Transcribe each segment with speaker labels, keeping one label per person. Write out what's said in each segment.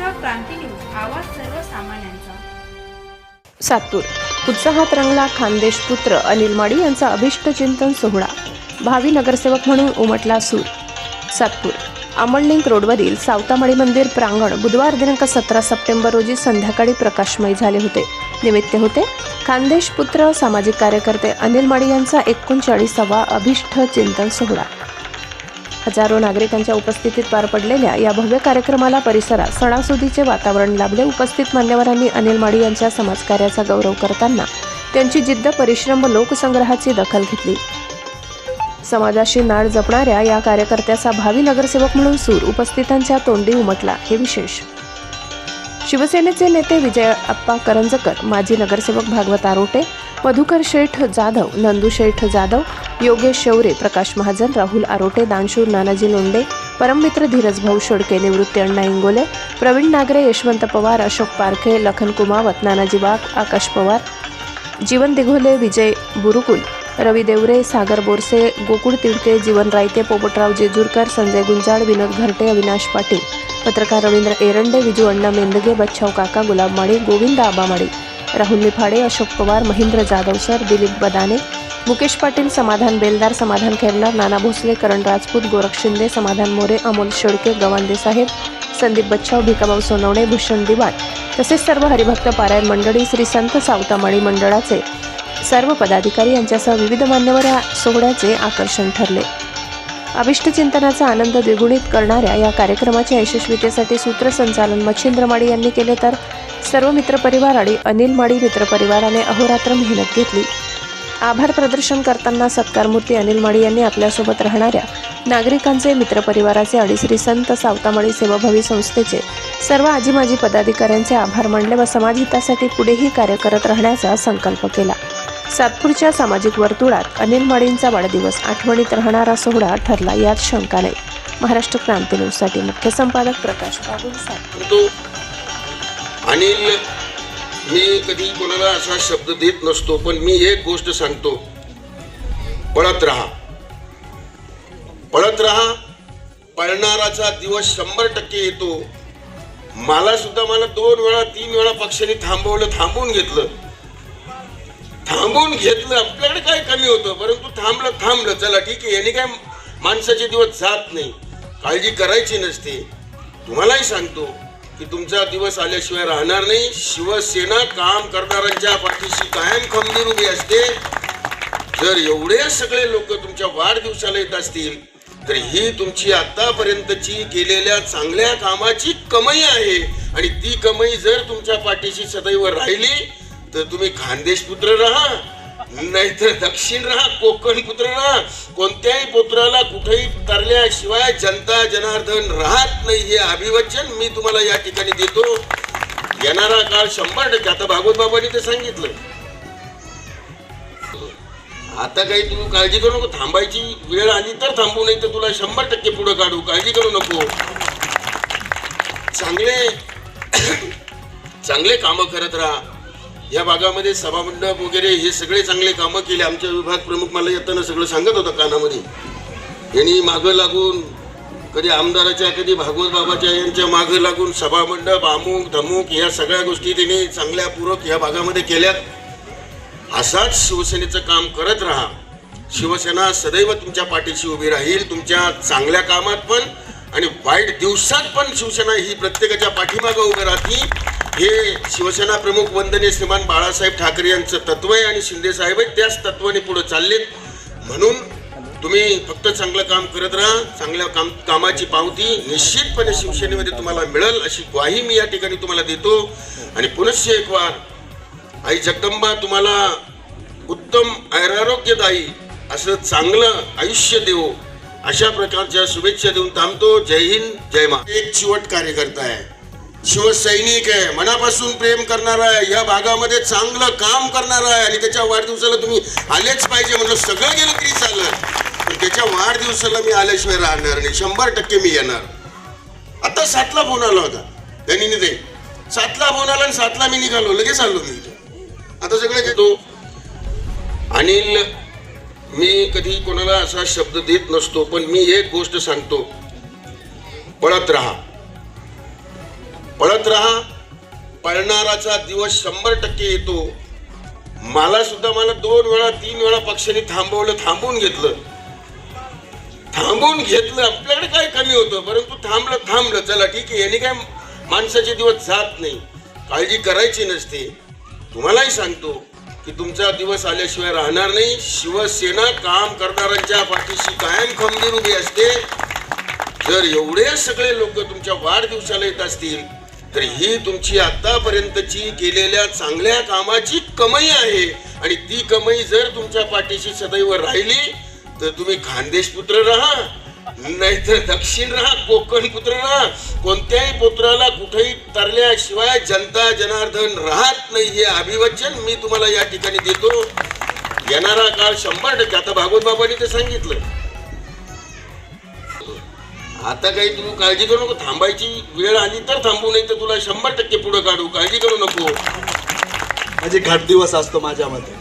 Speaker 1: Maharashtra Kranti news आवाज सर्वसामान्यांचा.
Speaker 2: सातपूर उत्साहात रंगला खानदेश पुत्र अनिल माडी यांचा अभिष्ट चिंतन सोहळा. भावी नगरसेवक म्हणून उमटला सूर. सातपूर अमळलिंक रोडवरील सावतामाळी मंदिर प्रांगण बुधवार दिनांक सतरा सप्टेंबर रोजी संध्याकाळी प्रकाशमय झाले होते. निमित्त होते खानदेश पुत्र सामाजिक कार्यकर्ते अनिल माडी यांचा एकोणचाळीसावा अभिष्ट चिंतन सोहळा. हजारो नागरिकांच्या उपस्थितीत पार पडलेल्या या भव्य कार्यक्रमाला परिसरात सणासुदीचे वातावरण लाभले. उपस्थित मान्यवरांनी अनिल माडी यांच्या समाजकार्याचा गौरव करताना त्यांची जिद्द परिश्रम व लोकसंग्रहाची दखल घेतली. समाजाशी नाळ जपणाऱ्या या कार्यकर्त्याचा भावी नगरसेवक म्हणून सूर उपस्थितांच्या तोंडी उमटला. हे विशेष. शिवसेनेचे नेते विजय अप्पा करंजकर माजी नगरसेवक भागवत आरोटे मधुकर शेठ जाधव नंदू शेठ जाधव योगेश शौरे प्रकाश महाजन राहुल आरोटे दानशूर नानाजी लोंडे परममित्र धीरज भाऊ शेडके निवृत्ती अण्णा इंगोले प्रवीण नागरे यशवंत पवार अशोक पारखे लखन कुमावत नानाजी वाघ आकाश पवार जीवन दिघोले विजय बुरुकुल रवी देवरे सागर बोरसे गोकुळ तिडके जीवन रायते पोपटराव जेजूरकर संजय गुंजाळ विनोद घरटे अविनाश पाटील पत्रकार रवींद्र एरंडे विजू अण्णा मेंदगे बच्छाव काका गुलाब माळी गोविंद आबा माळी राहुल निफाडे अशोक पवार महेंद्र जाधव सर दिलीप बदाने मुकेश पाटील समाधान बेलदार समाधान खेरणार नाना भोसले करण राजपूत गोरख शिंदे समाधान मोरे अमोल शेळके गवांदे साहेब संदीप बच्छाव भिकाभाऊ सोनवणे भूषण दिवाण तसेच सर्व हरिभक्त पारायण मंडळी श्री संत सावतामाळी मंडळाचे सर्व पदाधिकारी यांच्यासह विविध मान्यवर या सोहळ्याचे आकर्षण ठरले. अभिष्ट चिंतनाचा आनंद द्विगुणित करणाऱ्या या कार्यक्रमाच्या यशस्वीतेसाठी सूत्रसंचालन मच्छिंद्र माडी यांनी केले तर सर्व मित्रपरिवार आणि अनिल माडी मित्रपरिवाराने अहोरात्र मेहनत घेतली. आभार प्रदर्शन करताना सत्कारमूर्ती अनिल माडी यांनी आपल्यासोबत राहणाऱ्या नागरिकांचे मित्रपरिवाराचे आणि श्री संत सावतामाळी सेवाभावी संस्थेचे सर्व आजी माजी पदाधिकाऱ्यांचे आभार मानले व समाजहितासाठी पुढेही कार्य करत राहण्याचा संकल्प केला. सातपूरच्या सामाजिक वर्तुळात अनिल माडींचा वाढदिवस आठवणीत राहणारा सोहळा ठरला यात शंका नाही. महाराष्ट्र क्रांती न्यूजसाठी मुख्य संपादक प्रकाश बाबू सातपूर.
Speaker 3: अनिल मी कधी कोणाला असा शब्द देत नसतो पण मी एक गोष्ट सांगतो. पळत राहा. पळत राहा पळणाराचा दिवस शंभर टक्के येतो. मला सुद्धा मला दोन वेळा तीन वेळा पक्षाने थांबवलं थांबून घेतलं. थांबून घेतलं आपल्याकडे काय कमी होतं? परंतु थांबलं थांबलं. चला ठीक आहे याने काय माणसाचे दिवस जात नाही. काळजी करायची नसते. तुम्हालाही सांगतो की तुमचा दिवस आल्याशिवाय राहणार नाही. शिवसेना काम करणाऱ्यांच्या पाठीशी कायम खंबीर उभी असते. जर एवढे सगळे लोक तुमच्या वाढदिवसाला येत असतील तर ही तुमची आतापर्यंतची केलेल्या चांगल्या कामाची कमाई आहे. आणि ती कमाई जर तुमच्या पाठीशी सदैव राहिली तर तुम्ही खानदेश पुत्र राहा. नाहीतर दक्षिण राहा कोकण पुत्र राहा. कोणत्याही पुत्राला कुठेही तरल्याशिवाय जनता जनार्दन राहत नाही हे अभिवचन मी तुम्हाला या ठिकाणी देतो. येणारा काळ शंभर टक्के. आता भागवत बाबांनी ते सांगितलं. आता काही तू काळजी करू नको. थांबायची वेळ आली तर थांबू नाही तर तुला शंभर टक्के पुढे काढू. काळजी करू नको. चांगले चांगले कामं करत राहा. या भागामध्ये सभामंडप वगैरे हे सगळे चांगले कामं केले. आमच्या विभाग प्रमुख मला येताना सगळं सांगत होतं कानामध्ये. यांनी मागं लागून कधी आमदाराच्या कधी भागवत बाबाच्या यांच्या मागं लागून सभामंडप अमुक धमुक या सगळ्या गोष्टी त्यांनी चांगल्या पूरक या भागामध्ये केल्यात. असाच शिवसेनेचं काम करत राहा. शिवसेना सदैव तुमच्या पाठीशी उभी राहील तुमच्या चांगल्या कामात पण आणि वाईट दिवसात पण शिवसेना ही प्रत्येकाच्या पाठीमागं उभं राहते हे शिवसेना प्रमुख वंदनीय श्रीमान बाळासाहेब ठाकरे यांचं तत्व आहे आणि शिंदे साहेब त्याच तत्वाने पुढे चाललेत. म्हणून तुम्ही फक्त चांगलं काम करत राहा चांगल्या काम कामाची पावती निश्चितपणे शिवसेनेमध्ये तुम्हाला मिळेल अशी ग्वाही मी या ठिकाणी तुम्हाला देतो. आणि पुनश्च एक वार आई जगदंबा तुम्हाला उत्तम ऐरारोग्यदायी असं चांगलं आयुष्य देऊ अशा प्रकारच्या शुभेच्छा देऊन थांबतो. जय हिंद जय मा एक चिवट कार्यकर्ता आहे. शिवसैनिक आहे मनापासून प्रेम करणारा आहे या भागामध्ये चांगलं काम करणारा आहे आणि त्याच्या वाढदिवसाला तुम्ही आलेच पाहिजे म्हणजे सगळं गेलं तरी चाललं. पण त्याच्या वाढदिवसाला मी आल्याशिवाय राहणार नाही. शंभर टक्के मी येणार. आता सातला फोन आला होता. त्यांनी नाही ते. सातला फोन आला आणि सातला मी निघालो. लगेच आलो मी आता सगळं घेतो अनिल मी कधी कोणाला असा शब्द देत नसतो पण मी एक गोष्ट सांगतो. पळत राहा. पळत राहा. पळणाराचा दिवस शंभर टक्के येतो. मला सुद्धा मला दोन वेळा तीन वेळा पक्षाने थांबवलं थांबून घेतलं. थांबून घेतलं. आपल्याकडे काय कमी होतं? परंतु थांबलं थांबलं. चला ठीक आहे. याने काय माणसाचे दिवस जात नाही. काळजी करायची नसते. तुम्हालाही सांगतो की तुमचा दिवस आल्याशिवाय राहणार नाही. शिवसेना काम करणाऱ्यांच्या पाठीशी कायम खंबीर उभी असते. जर एवढे सगळे लोक तुमच्या वाढदिवसाला येत असतील तर ही तुमची आतापर्यंतची केलेल्या चांगल्या कामाची कमाई आहे. आणि ती कमाई जर तुमच्या पाठीशी सदैव राहिली तर तुम्ही खानदेश पुत्र राहा. नाहीतर दक्षिण राहा कोकण पुत्र राहा. कोणत्याही पुत्राला कुठेही तरल्याशिवाय जनता जनार्दन राहत नाही हे अभिवचन मी तुम्हाला या ठिकाणी देतो. येणारा काळ शंभर टक्के. आता भागवत बाबांनी ते सांगितलं. आता काही तू काळजी करू नको थांबायची वेळ आली तर थांबू नाही तर तुला शंभर टक्के पुढे काढू. काळजी करू नको.
Speaker 4: म्हणजे घट दिवस असतो माझ्या मते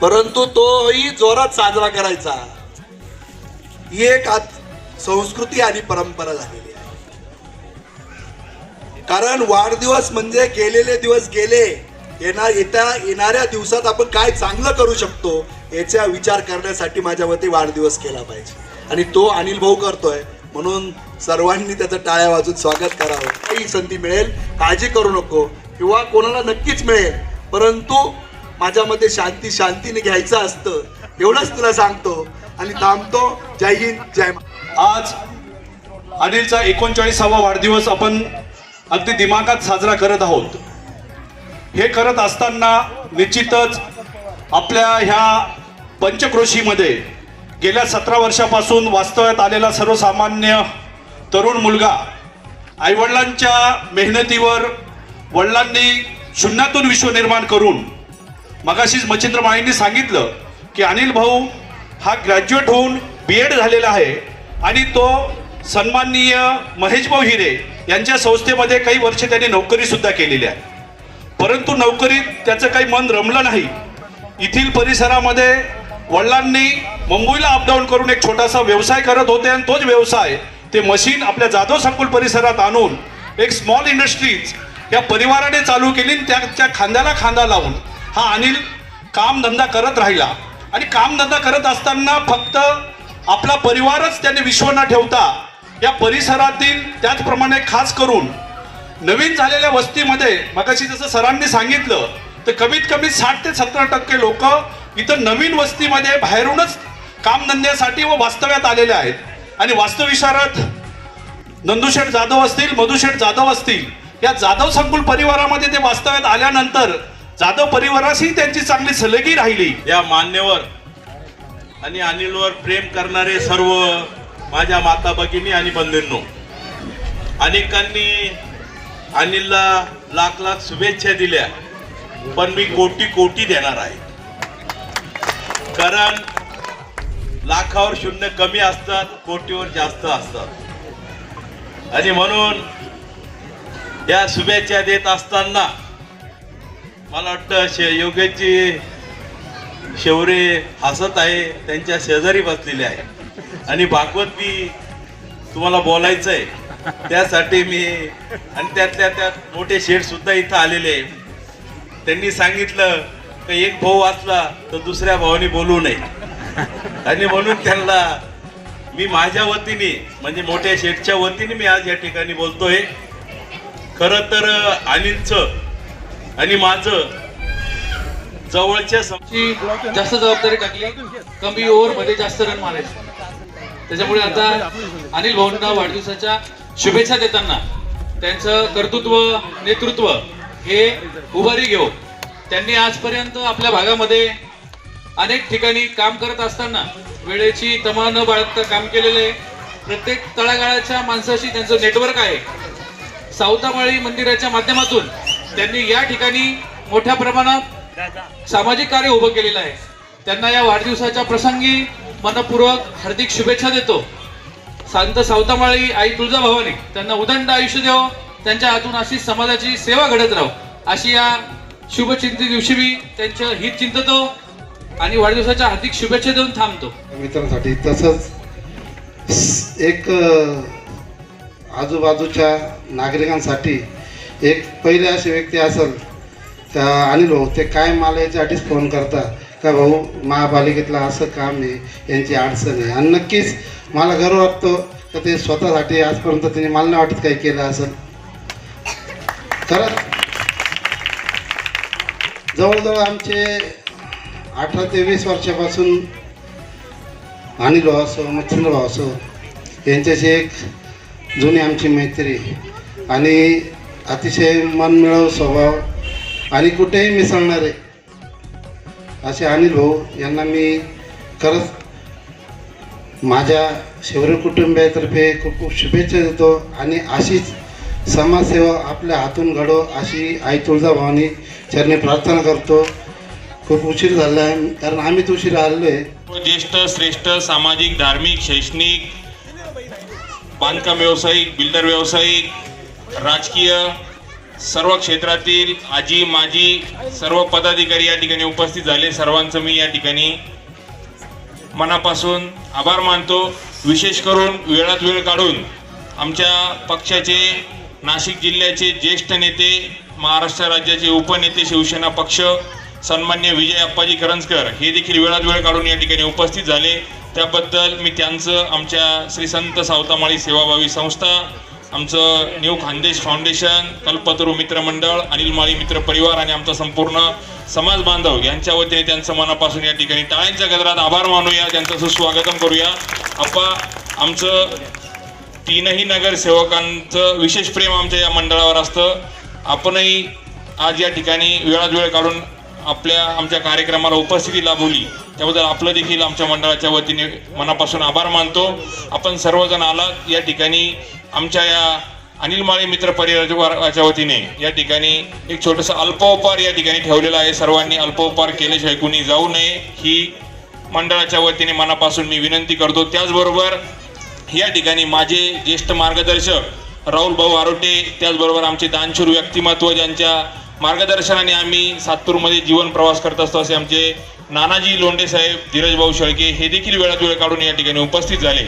Speaker 4: परंतु तोही जोरात साजरा करायचा. ही एक संस्कृती आणि परंपरा झालेली आहे. कारण वाढदिवस म्हणजे गेलेले दिवस गेले येणार येत्या येणाऱ्या दिवसात आपण काय चांगलं करू शकतो याचा विचार करण्यासाठी माझ्या मते वाढदिवस केला पाहिजे. आणि तो अनिल भाऊ करतोय. म्हणून सर्वांनी त्याचं टाळ्या वाजून स्वागत करावं. काही संधी मिळेल काळजी करू नको किंवा कोणाला नक्कीच मिळेल. परंतु माझ्यामध्ये शांती शांतीने घ्यायचं असतं. एवढंच तुला सांगतो. आणि थांबतो. जय हिंद जय
Speaker 5: आज अनिलचा एकोणचाळीसावा वाढदिवस आपण अगदी दिमागात साजरा करत आहोत. हे करत असताना निश्चितच आपल्या ह्या पंचक्रोशीमध्ये गेल्या सतरा वर्षापासून वास्तव्यात आलेला सर्वसामान्य तरुण मुलगा आईवडिलांच्या मेहनतीवर वडिलांनी शून्यातून विश्व निर्माण करून मगाशीच मच्छिंद्र माळींनी सांगितलं की अनिल भाऊ हा ग्रॅज्युएट होऊन बी एड झालेला आहे आणि तो सन्माननीय महेश भाऊ हिरे यांच्या संस्थेमध्ये काही वर्ष त्यांनी नोकरीसुद्धा केलेली आहे. परंतु नोकरीत त्याचं काही मन रमलं नाही. येथील परिसरामध्ये वडिलांनी मुंबईला अपडाऊन करून एक छोटासा व्यवसाय करत होते आणि तोच व्यवसाय ते मशीन आपल्या जाधव संकुल परिसरात आणून एक स्मॉल इंडस्ट्रीज या परिवाराने चालू केली आणि त्याच्या खांद्याला खांदा लावून हा अनिल कामधंदा करत राहिला. आणि कामधंदा करत असताना फक्त आपला परिवारच त्याने विश्व न ठेवता या परिसरातील त्याचप्रमाणे खास करून नवीन झालेल्या वस्तीमध्ये मगाशी जसं सरांनी सांगितलं तर कमीत कमी साठ ते सत्तर टक्के लोक इथं नवीन वस्तीमध्ये बाहेरूनच कामधंद्यासाठी व वास्तव्यात आलेले आहेत. आणि वास्तुविशारद नंदुशेठ जाधव असतील मधुशेठ जाधव असतील या जाधव संकुल परिवारामध्ये ते वास्तव्यात आल्यानंतर जाधव परिवाराशी त्यांची चांगली सलगी राहिली.
Speaker 6: या मान्यवर आणि अनिलवर प्रेम करणारे सर्व माझ्या माता भगिनी आणि बंधूंनो अनेकांनी अनिलला लाख लाख शुभेच्छा दिल्या पण मी कोटी कोटी देणार आहे. कारण लाखावर शून्य कमी असतात कोटीवर जास्त असतात आणि म्हणून या शुभेच्छा देत असताना मला वाटतं शे योगेशजी शेवरे हसत आहे त्यांच्या शेजारी बसलेले आहे आणि भागवत मी तुम्हाला बोलायचं आहे त्यासाठी मी आणि त्यातल्या त्यात मोठे शेठ सुद्धा इथं आलेले आहे. त्यांनी सांगितलं का एक भाऊ वाचला तर दुसऱ्या भावाने बोलू नये. आणि म्हणून त्यांना मी माझ्या वतीने म्हणजे मोठ्या शेठच्या वतीने मी आज या ठिकाणी बोलतोय. खरं तर अनिलचं आणि माझं जवळच्या
Speaker 7: जास्त जबाबदारी टाकली कमी ओव्हरमध्ये जास्त रन मारायचे. त्याच्यामुळे आता अनिल भाऊंना वाढदिवसाच्या शुभेच्छा देताना त्यांचं कर्तृत्व नेतृत्व हे उभारी घेऊ त्यांनी आजपर्यंत आपल्या भागामध्ये अनेक ठिकाणी काम करत असताना वेळेची तमा न बाळगता काम केलेलं आहे. प्रत्येक तळागाळाच्या माणसाशी त्यांचं नेटवर्क आहे. सावतामाळी मंदिराच्या माध्यमातून त्यांनी या ठिकाणी मोठ्या प्रमाणात सामाजिक कार्य उभं केलेलं आहे. त्यांना या वाढदिवसाच्या प्रसंगी मनपूर्वक हार्दिक शुभेच्छा देतो. संत सावतामाळी आई तुळजाभवानी त्यांना उदंड आयुष्य देव त्यांच्या हातून अशी समाजाची सेवा घडत राहो अशी या शुभचिंते दिवशी मी त्यांचं हित चिंततो आणि वाढदिवसाच्या हार्दिक शुभेच्छा देऊन थांबतो.
Speaker 8: मित्रांसाठी तसंच एक आजूबाजूच्या नागरिकांसाठी एक पहिले अशी व्यक्ती असेल त्या अनिल भाऊ ते काय मला याच्यासाठीच फोन करतात का भाऊ महापालिकेतलं असं काम आहे यांची अडचण आहे. आणि नक्कीच मला गर्व वाटतो का ते स्वतःसाठी आजपर्यंत त्यांनी मला नाही वाटत काही केलं असेल. खरंच जवळजवळ आमचे अठरा ते वीस वर्षापासून अनिल भाऊ असो मच्छिंद्र भाऊ असो यांच्याशी एक जुनी आमची मैत्री आणि अतिशय मनमिळव स्वभाव आणि कुठेही मिसळणारे असे अनिल भाऊ यांना मी खरंच माझ्या शिवरी कुटुंबियातर्फे खूप खूप शुभेच्छा देतो आणि अशीच समाजसेवा आपल्या हातून घडो अशी आई तुळजाभवानी चरणी प्रार्थना करतो. खूप उशीर झाला आहे कारण आम्हीच उशीर आलो आहे
Speaker 9: ज्येष्ठ श्रेष्ठ सामाजिक धार्मिक शैक्षणिक बांधकाम व्यावसायिक बिल्डर व्यावसायिक राजकीय सर्व क्षेत्रातील आजी माजी सर्व पदाधिकारी या ठिकाणी उपस्थित झाले. सर्वांचं मी या ठिकाणी मनापासून आभार मानतो. विशेष करून वेळात वेळ काढून आमच्या पक्षाचे नाशिक जिल्ह्याचे ज्येष्ठ नेते महाराष्ट्र राज्याचे उपनेते शिवसेना पक्ष सन्मान्य विजय अप्पाजी करंजकर हे देखील वेळात वेळ काढून या ठिकाणी उपस्थित झाले. त्याबद्दल मी त्यांचं आमच्या श्री संत सावतामाळी सेवाभावी संस्था आमचं न्यू खानदेश फाउंडेशन कल्पतरू मित्रमंडळ अनिल माळी मित्र परिवार आणि आमचा संपूर्ण समाज बांधव यांच्या वतीने त्यांचं मनापासून या ठिकाणी टाळ्यांच्या गजरात आभार मानूया. त्यांचं सुस्वागतम करूया. अप्पा आमचं तीनही नगरसेवकांचं विशेष प्रेम आमच्या या मंडळावर असतं. आपणही आज या ठिकाणी वेळात वेळ काढून आपल्या आमच्या कार्यक्रमाला उपस्थिती लाभवली. त्याबद्दल आपलं देखील आमच्या मंडळाच्या वतीने मनापासून आभार मानतो. आपण सर्वजण आलात या ठिकाणी. आमच्या या अनिल माळे मित्र परिवाराच्या वतीने या ठिकाणी एक छोटंसं अल्पोपहार या ठिकाणी ठेवलेलं आहे. सर्वांनी अल्पोपहार केल्याशिवाय कुणी जाऊ नये. ही मंडळाच्या वतीने मनापासून मी विनंती करतो. त्याचबरोबर या ठिकाणी माझे ज्येष्ठ मार्गदर्शक राहुल भाऊ आरोटे त्याचबरोबर आमचे दानशूर व्यक्तिमत्व ज्यांच्या मार्गदर्शनाने आम्ही सातपूरमध्ये जीवन प्रवास करत असतो असे आमचे नानाजी लोंडे साहेब धीरज भाऊ शेळके हे देखील वेळात वेळ काढून या ठिकाणी उपस्थित झाले.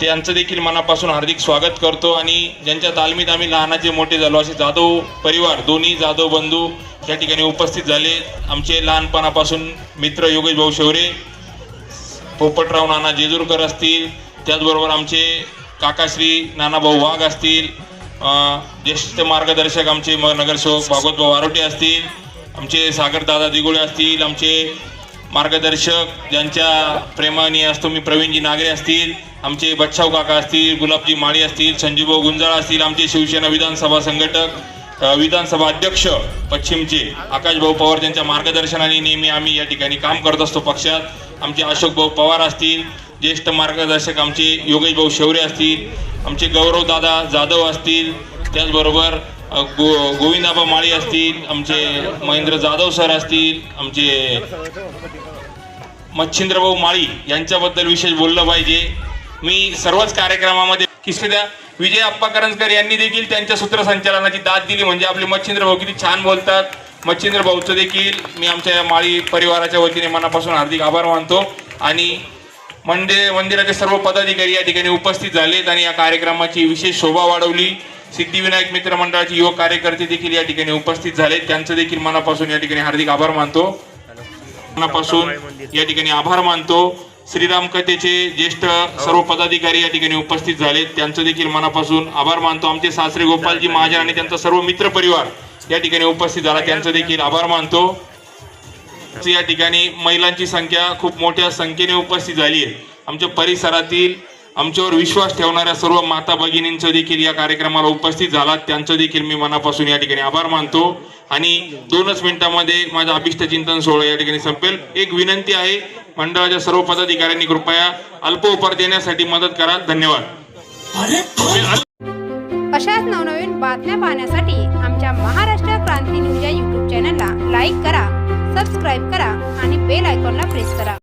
Speaker 9: त्यांचं देखील मनापासून हार्दिक स्वागत करतो आणि ज्यांच्या तालमीत आम्ही लहानाचे मोठे झालो असे जाधव परिवार दोन्ही जाधव बंधू या ठिकाणी उपस्थित झाले. आमचे लहानपणापासून मित्र योगेश भाऊ शेवरे पोपटराव नाना जेजूरकर असतील त्याचबरोबर आमचे काकाश्री नानाभाऊ वाघ असतील ज्येष्ठ मार्गदर्शक आमचे म- नगरसेवक भागवतभाऊ आरोटे असतील आमचे सागरदादा दिगोळे असतील आमचे मार्गदर्शक ज्यांच्या प्रेमाने असतो मी प्रवीणजी नागरे असतील आमचे बच्छाव काका असतील गुलाबजी माळी असतील संजीवभाऊ गुंजाळ असतील आमचे शिवसेना विधानसभा संघटक विधानसभा अध्यक्ष पश्चिमचे आकाशभाऊ पवार यांच्या मार्गदर्शनाने नेहमी आम्ही या ठिकाणी काम करत असतो पक्षात. आमचे अशोकभाऊ पवार असतील ज्येष्ठ मार्गदर्शक आमचे योगेश भाऊ शेवरे असतील आमचे गौरव दादा जाधव असतील त्याचबरोबर गो गोविंदाबा माळी असतील आमचे महेंद्र जाधव सर असतील आमचे मच्छिंद्रभाऊ माळी यांच्याबद्दल विशेष बोललं पाहिजे. मी सर्वच कार्यक्रमामध्ये किस्सेद्या विजय अप्पा करंजकर यांनी देखील त्यांच्या सूत्रसंचालनाची दाद दिली. म्हणजे आपले मच्छिंद्र भाऊ किती छान बोलतात. मच्छिंद्र भाऊचं देखील मी आमच्या या माळी परिवाराच्या वतीने मनापासून हार्दिक आभार मानतो. आणि मंदिर मंदिराचे सर्व पदाधिकारी या ठिकाणी उपस्थित झालेत आणि या कार्यक्रमाची विशेष शोभा वाढवली. सिद्धिविनायक मित्र मंडळाचे युवक कार्यकर्ते देखील या ठिकाणी उपस्थित झालेत. त्यांचं देखील मनापासून या ठिकाणी हार्दिक आभार मानतो. मनापासून या ठिकाणी आभार मानतो. श्रीराम कथेचे ज्येष्ठ सर्व पदाधिकारी या ठिकाणी उपस्थित झालेत त्यांचं देखील मनापासून आभार मानतो. आमचे सासरे गोपालजी महाजन आणि त्यांचा सर्व मित्र परिवार या ठिकाणी उपस्थित झाला. त्यांचं देखील आभार मानतो. या ठिकाणी महिलांची संख्या खूप मोठ्या संख्येने उपस्थित झाली आहे. आमच्या परिसरातील आमच्यावर विश्वास ठेवणाऱ्या सर्व माता भगिनींचं देखील या कार्यक्रमाला उपस्थित झाला त्यांचं देखील मी मनापासून या ठिकाणी आभार मानतो. आणि दोनच मिनिटांमध्ये माझा अभिष्ट चिंतन सोहळा या ठिकाणी संपेल. एक विनंती आहे मंडळाच्या सर्व पदाधिकाऱ्यांनी कृपया अल्प उपहार देण्यासाठी मदत करा. धन्यवाद.
Speaker 10: अशाच नवनवीन बातम्या पाहण्यासाठी आमच्या महाराष्ट्र क्रांती न्यूज या युट्यूब चॅनलला लाईक करा सबस्क्राईब करा आणि बेल आयकॉनला प्रेस करा.